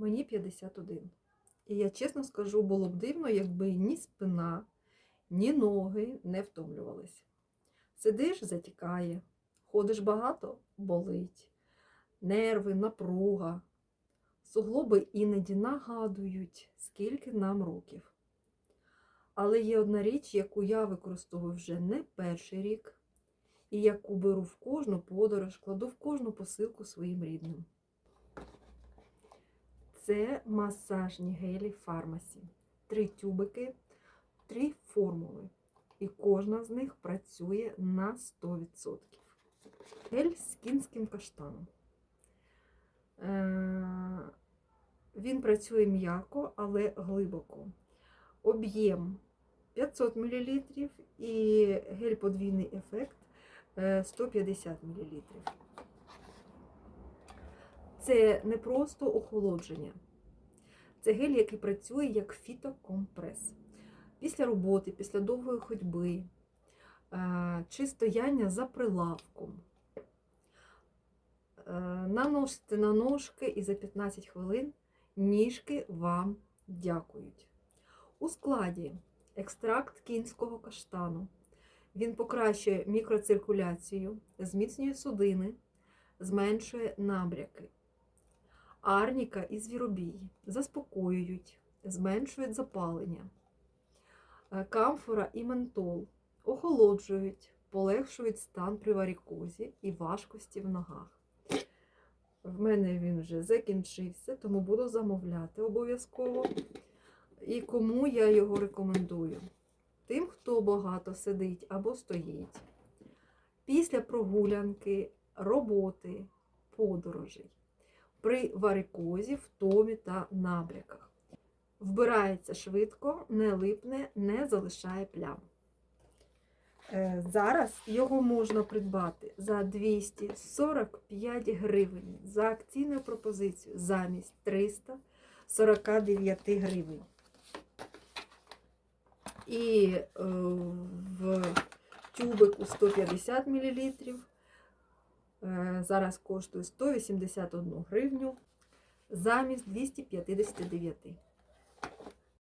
Мені 51. І я чесно скажу, було б дивно, якби ні спина, ні ноги не втомлювались. Сидиш, затікає, ходиш багато болить, нерви, напруга. Суглоби іноді нагадують, скільки нам років. Але є одна річ, яку я використовую вже не перший рік, і яку беру в кожну подорож, кладу в кожну посилку своїм рідним. Це масажні гелі фармасі. Три тюбики, три формули. І кожна з них працює на 100%. Гель з кінським каштаном. Е, Він працює м'яко, але глибоко. Об'єм 500 мл і гель подвійний ефект е, 150 мл. Це не просто охолодження. Це гель, який працює як фітокомпрес. Після роботи, після довгої ходьби, е, чи стояння за прилавком. Е, Наносите на ножки і за 15 хвилин ніжки вам дякують. У складі екстракт кінського каштану. Він покращує мікроциркуляцію, зміцнює судини, зменшує набряки. Арніка і звіробій заспокоюють, зменшують запалення. Е, Камфора і ментол охолоджують, полегшують стан при варікозі і важкості в ногах. В мене він вже закінчився, тому буду замовляти обов'язково. І кому я його рекомендую? Тим, хто багато сидить або стоїть. Після прогулянки, роботи, подорожей, при варикозі, втомі та набряках. Вбирається швидко, не липне, не залишає плям. Е, Зараз його можна придбати за 245 гривень за акційною пропозицією замість 349 гривень. І е, в тюбику 150 мл зараз коштує 181 гривню замість 259.